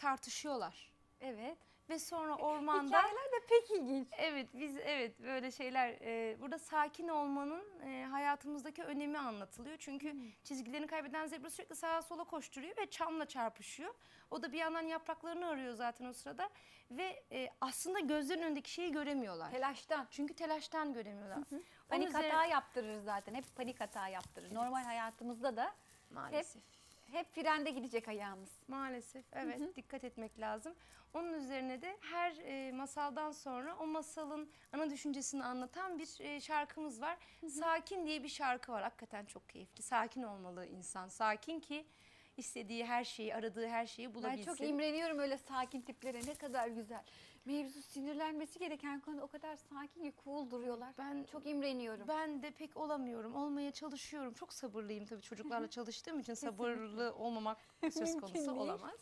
tartışıyorlar. Evet. Ve sonra ormanda Hikayeler de pek ilginç. Evet biz evet böyle şeyler e, burada sakin olmanın e, hayatımızdaki önemi anlatılıyor. Çünkü çizgilerini kaybeden zebra sürekli sağa sola koşturuyor ve çamla çarpışıyor. O da bir yandan yapraklarını arıyor zaten o sırada ve e, aslında gözlerinin önündeki şeyi göremiyorlar. Telaştan. Çünkü telaştan göremiyorlar. Panik üzerine- hata yaptırır zaten. Hep panik hata yaptırır. Normal hayatımızda da maalesef. hep frende gidecek ayağımız. Maalesef evet dikkat etmek lazım. Onun üzerine de her e, masaldan sonra o masalın ana düşüncesini anlatan bir e, şarkımız var. Sakin diye bir şarkı var. Hakikaten çok keyifli. Sakin olmalı insan. Sakin ki istediği her şeyi, aradığı her şeyi Ben bulabilsin. çok imreniyorum öyle sakin tiplere. Ne kadar güzel. Mevzu sinirlenmesi gereken konu o kadar sakin ki cool duruyorlar. Ben Çok imreniyorum. ben de pek olamıyorum. Olmaya çalışıyorum. Çok sabırlıyım tabii çocuklarla çalıştığım için sabırlı olmamak söz konusu olamaz.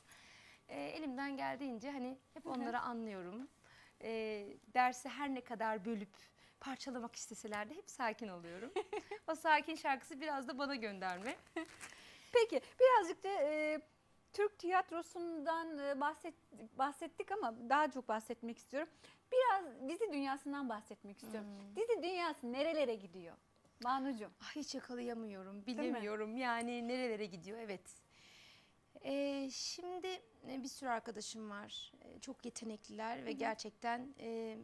Ee, elimden geldiğince hani hep onları anlıyorum. Ee, dersi her ne kadar bölüp parçalamak isteseler de hep sakin oluyorum. o sakin şarkısı biraz da bana gönderme. Peki birazcık da e, Türk tiyatrosundan e, bahset, bahsettik ama daha çok bahsetmek istiyorum. Biraz dizi dünyasından bahsetmek istiyorum. Dizi dünyası nerelere gidiyor? Banucuğum. Ah, hiç yakalayamıyorum, mi? bilemiyorum. Yani nerelere gidiyor evet. Ee, şimdi e, bir sürü arkadaşım var. Ee, çok yetenekliler ve gerçekten e,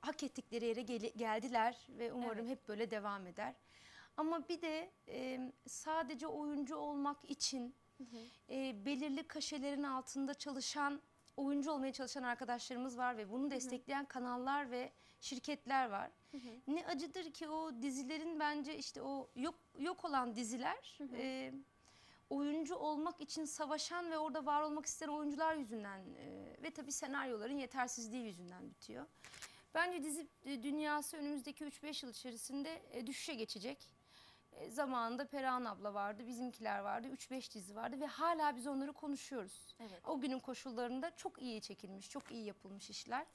hak ettikleri yere geli- geldiler ve umarım Evet. hep böyle devam eder. Ama bir de e, sadece oyuncu olmak için e, belirli kaşelerin altında çalışan oyuncu olmaya çalışan arkadaşlarımız var ve bunu destekleyen kanallar ve şirketler var. Ne acıdır ki o dizilerin bence işte o yok yok olan diziler e, oyuncu olmak için savaşan ve orada var olmak isteyen oyuncular yüzünden e, ve tabii senaryoların yetersizliği yüzünden bitiyor. Bence dizi e, dünyası önümüzdeki 3-5 yıl içerisinde e, düşüşe geçecek. E, zamanında Perihan abla vardı, bizimkiler vardı, 3-5 dizi vardı ve hala biz onları konuşuyoruz. Evet. O günün koşullarında çok iyi çekilmiş, çok iyi yapılmış işler.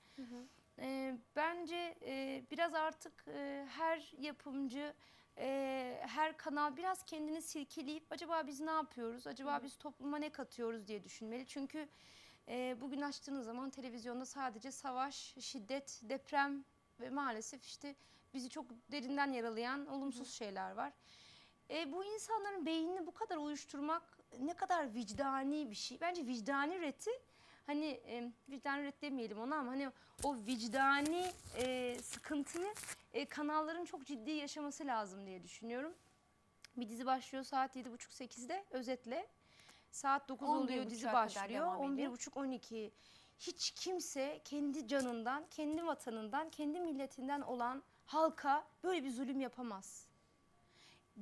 E, bence e, biraz artık e, her yapımcı, e, her kanal biraz kendini silkeleyip acaba biz ne yapıyoruz, acaba biz topluma ne katıyoruz diye düşünmeli. Çünkü e, bugün açtığınız zaman televizyonda sadece savaş, şiddet, deprem ve maalesef işte bizi çok derinden yaralayan olumsuz şeyler var. E, bu insanların beynini bu kadar uyuşturmak ne kadar vicdani bir şey. Bence vicdani reti hani e, vicdani ret demeyelim ona ama hani o vicdani e, sıkıntıyı e, kanalların çok ciddi yaşaması lazım diye düşünüyorum. Bir dizi başlıyor saat 7.30-8'de özetle. Saat 9 oluyor 11.30'a dizi başlıyor. devam ediyor. 11.30-12 hiç kimse kendi canından, kendi vatanından, kendi milletinden olan halka böyle bir zulüm yapamaz.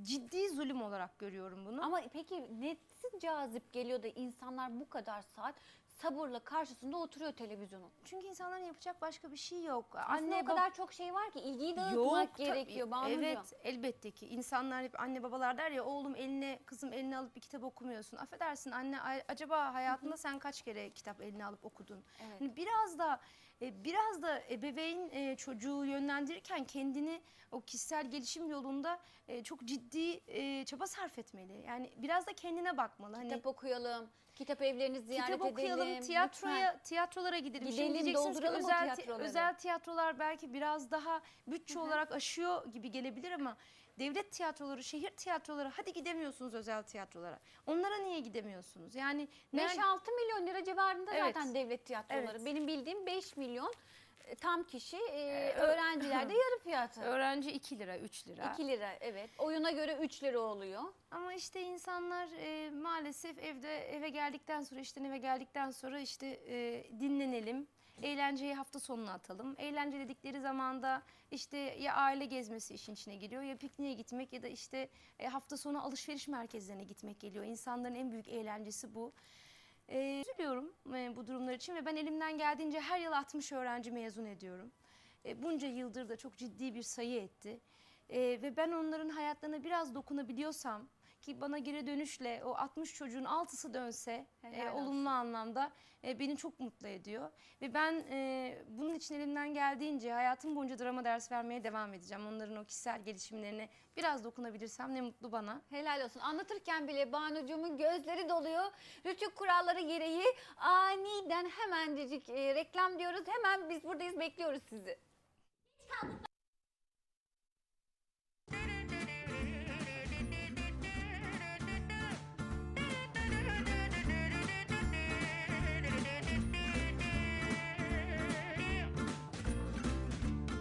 Ciddi zulüm olarak görüyorum bunu. Ama peki nesi cazip geliyor da insanlar bu kadar saat sabırla karşısında oturuyor televizyonun? Çünkü insanların yapacak başka bir şey yok. Aslında o bab- kadar çok şey var ki ilgiyi dağıtmak tabii. gerekiyor Banucuğum. Evet elbette ki. İnsanlar hep anne babalar der ya oğlum eline kızım eline alıp bir kitap okumuyorsun. Affedersin anne a- acaba hayatında sen kaç kere kitap eline alıp okudun? Evet. Hani biraz da e, biraz da ebeveyn e, çocuğu yönlendirirken kendini o kişisel gelişim yolunda e, çok ciddi e, çaba sarf etmeli. Yani biraz da kendine bakmalı. Hani Kitap okuyalım, kitap evlerini ziyaret Kitap okuyalım, edelim. tiyatroya lütfen. tiyatrolara gidelim. Gidelim, Şimdi diyeceksiniz ki özel, ti- tiyatroları. özel tiyatrolar belki biraz daha bütçe olarak aşıyor gibi gelebilir ama devlet tiyatroları, şehir tiyatroları hadi gidemiyorsunuz özel tiyatrolara. Onlara niye gidemiyorsunuz? Yani nerede- 5-6 milyon lira civarında Evet. zaten devlet tiyatroları. Evet. Benim bildiğim 5 milyon tam kişi, e, öğrencilerde yarı fiyatı. öğrenci 2 lira, 3 lira. 2 lira evet. Oyuna göre 3 lira oluyor. Ama işte insanlar e, maalesef evde eve geldikten sonra işten eve geldikten sonra işte e, dinlenelim. Eğlenceyi hafta sonuna atalım. Eğlence dedikleri zamanda işte ya aile gezmesi işin içine giriyor ya pikniğe gitmek ya da işte e, hafta sonu alışveriş merkezlerine gitmek geliyor. İnsanların en büyük eğlencesi bu. E, üzülüyorum e, bu durumlar için ve ben elimden geldiğince her yıl 60 öğrenci mezun ediyorum. E, bunca yıldır da çok ciddi bir sayı etti. E, ve ben onların hayatlarına biraz dokunabiliyorsam ki bana geri dönüşle o 60 çocuğun altısı dönse Helal e, olsun. olumlu anlamda e, beni çok mutlu ediyor. Ve ben e, bunun için elimden geldiğince hayatım boyunca drama ders vermeye devam edeceğim. Onların o kişisel gelişimlerine biraz dokunabilirsem ne mutlu bana. Helal olsun. Anlatırken bile Banucuğumun gözleri doluyor. Rütük kuralları gereği ani Bizden hemencik e, reklam diyoruz. Hemen biz buradayız bekliyoruz sizi.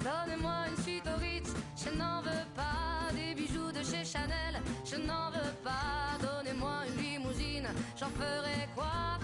Donnez-moi une suite au Ritz, je n'en veux pas des bijoux de chez Chanel, je n'en veux pas. Donnez-moi une limousine, j'en ferai quoi?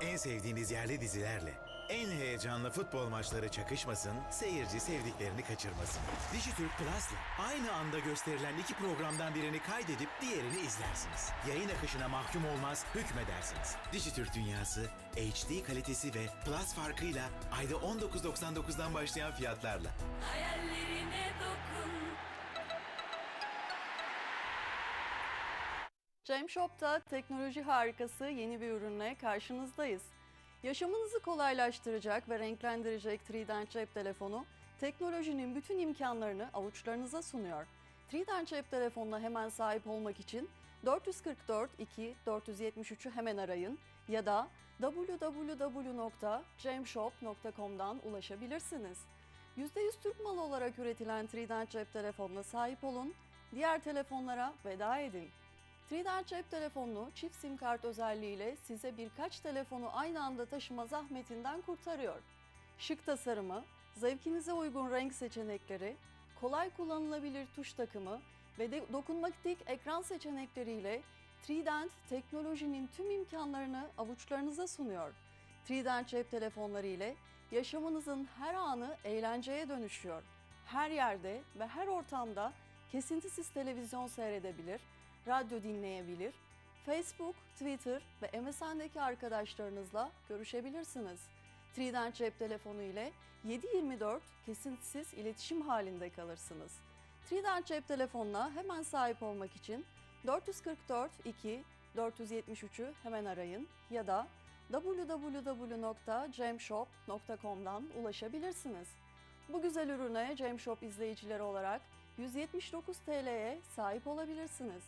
En sevdiğiniz yerli dizilerle en heyecanlı futbol maçları çakışmasın, seyirci sevdiklerini kaçırmasın. Dijitürk Plus'la aynı anda gösterilen iki programdan birini kaydedip diğerini izlersiniz. Yayın akışına mahkum olmaz, hükmedersiniz. Dijitürk dünyası HD kalitesi ve Plus farkıyla ayda 19.99'dan başlayan fiyatlarla. Hayallerine dokun. Cem Shop'ta teknoloji harikası yeni bir ürünle karşınızdayız. Yaşamınızı kolaylaştıracak ve renklendirecek Trident cep telefonu, teknolojinin bütün imkanlarını avuçlarınıza sunuyor. Trident cep telefonuna hemen sahip olmak için 444 2 473'ü hemen arayın ya da www.cemshop.com'dan ulaşabilirsiniz. %100 Türk malı olarak üretilen Trident cep telefonuna sahip olun, diğer telefonlara veda edin. Trident cep telefonunu çift sim kart özelliğiyle size birkaç telefonu aynı anda taşıma zahmetinden kurtarıyor. Şık tasarımı, zevkinize uygun renk seçenekleri, kolay kullanılabilir tuş takımı ve de dokunmatik ekran seçenekleriyle Trident teknolojinin tüm imkanlarını avuçlarınıza sunuyor. Trident cep telefonları ile yaşamınızın her anı eğlenceye dönüşüyor. Her yerde ve her ortamda kesintisiz televizyon seyredebilir, radyo dinleyebilir, Facebook, Twitter ve MSN'deki arkadaşlarınızla görüşebilirsiniz. Trident cep telefonu ile 7/24 kesintisiz iletişim halinde kalırsınız. Trident cep telefonuna hemen sahip olmak için 444 2 473'ü hemen arayın ya da www.cemshop.com'dan ulaşabilirsiniz. Bu güzel ürüne Cem Shop izleyicileri olarak 179 TL'ye sahip olabilirsiniz.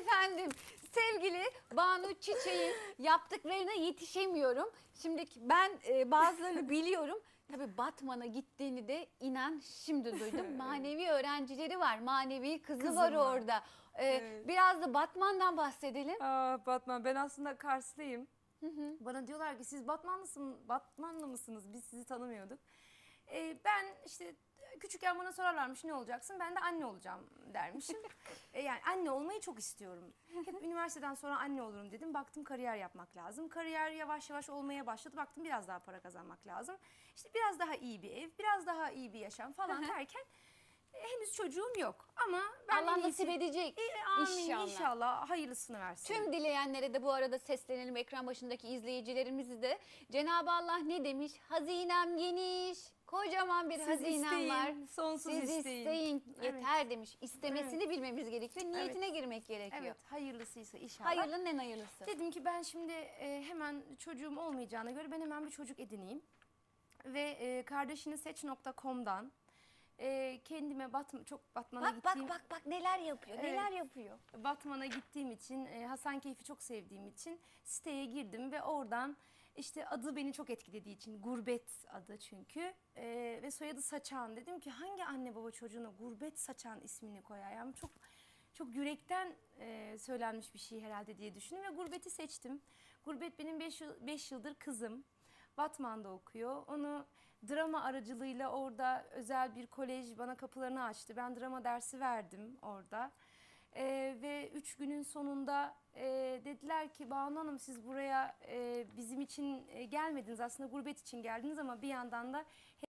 Efendim sevgili Banu Çiçek'in yaptıklarına yetişemiyorum. Şimdi ben e, bazılarını biliyorum. Tabii Batman'a gittiğini de inan şimdi duydum. Manevi öğrencileri var. Manevi kızı Kızım var var. orada. Ee, Evet. Biraz da Batman'dan bahsedelim. Aa, Batman ben aslında Karslıyım. Hı hı. Bana diyorlar ki siz Batmanlısın, Batmanlı mısınız? Biz sizi tanımıyorduk. Ee, ben işte küçükken bana sorarlarmış ne olacaksın? Ben de anne olacağım dermişim. Ee, yani anne olmayı çok istiyorum. Hep üniversiteden sonra anne olurum dedim. Baktım kariyer yapmak lazım. Kariyer yavaş yavaş olmaya başladı. Baktım biraz daha para kazanmak lazım. İşte biraz daha iyi bir ev, biraz daha iyi bir yaşam falan derken e, henüz çocuğum yok. Ama ben Allah en nasip iyisi- edecek. E, amin İnşallah. inşallah. hayırlısını versin. Tüm dileyenlere de bu arada seslenelim ekran başındaki izleyicilerimizi de. Cenab-ı Allah ne demiş? Hazinem geniş, kocaman bir Siz hazinem isteyin, var. sonsuz Siz isteyin. isteyin yeter demiş. İstemesini bilmemiz gerekiyor. Niyetine girmek gerekiyor. Evet, hayırlısıysa inşallah. Hayırlının en hayırlısı. Dedim ki ben şimdi e, hemen çocuğum olmayacağına göre ben hemen bir çocuk edineyim. Ve e, kardeşini seç.com'dan e, kendime Bat çok Batman'a Bak bak gittiğim bak bak neler yapıyor. Evet. Neler yapıyor. Batman'a gittiğim için e, Hasankeyf'i çok sevdiğim için siteye girdim ve oradan işte adı beni çok etkilediği için Gurbet adı çünkü e, ve soyadı Saçan dedim ki hangi anne baba çocuğuna Gurbet Saçan ismini koyar yani çok çok yürekten e, söylenmiş bir şey herhalde diye düşündüm ve Gurbet'i seçtim. Gurbet benim 5 yıldır kızım. Batman'da okuyor. Onu drama aracılığıyla orada özel bir kolej bana kapılarını açtı. Ben drama dersi verdim orada. Ee, ve üç günün sonunda e, dediler ki Banu Hanım siz buraya e, bizim için e, gelmediniz aslında gurbet için geldiniz ama bir yandan da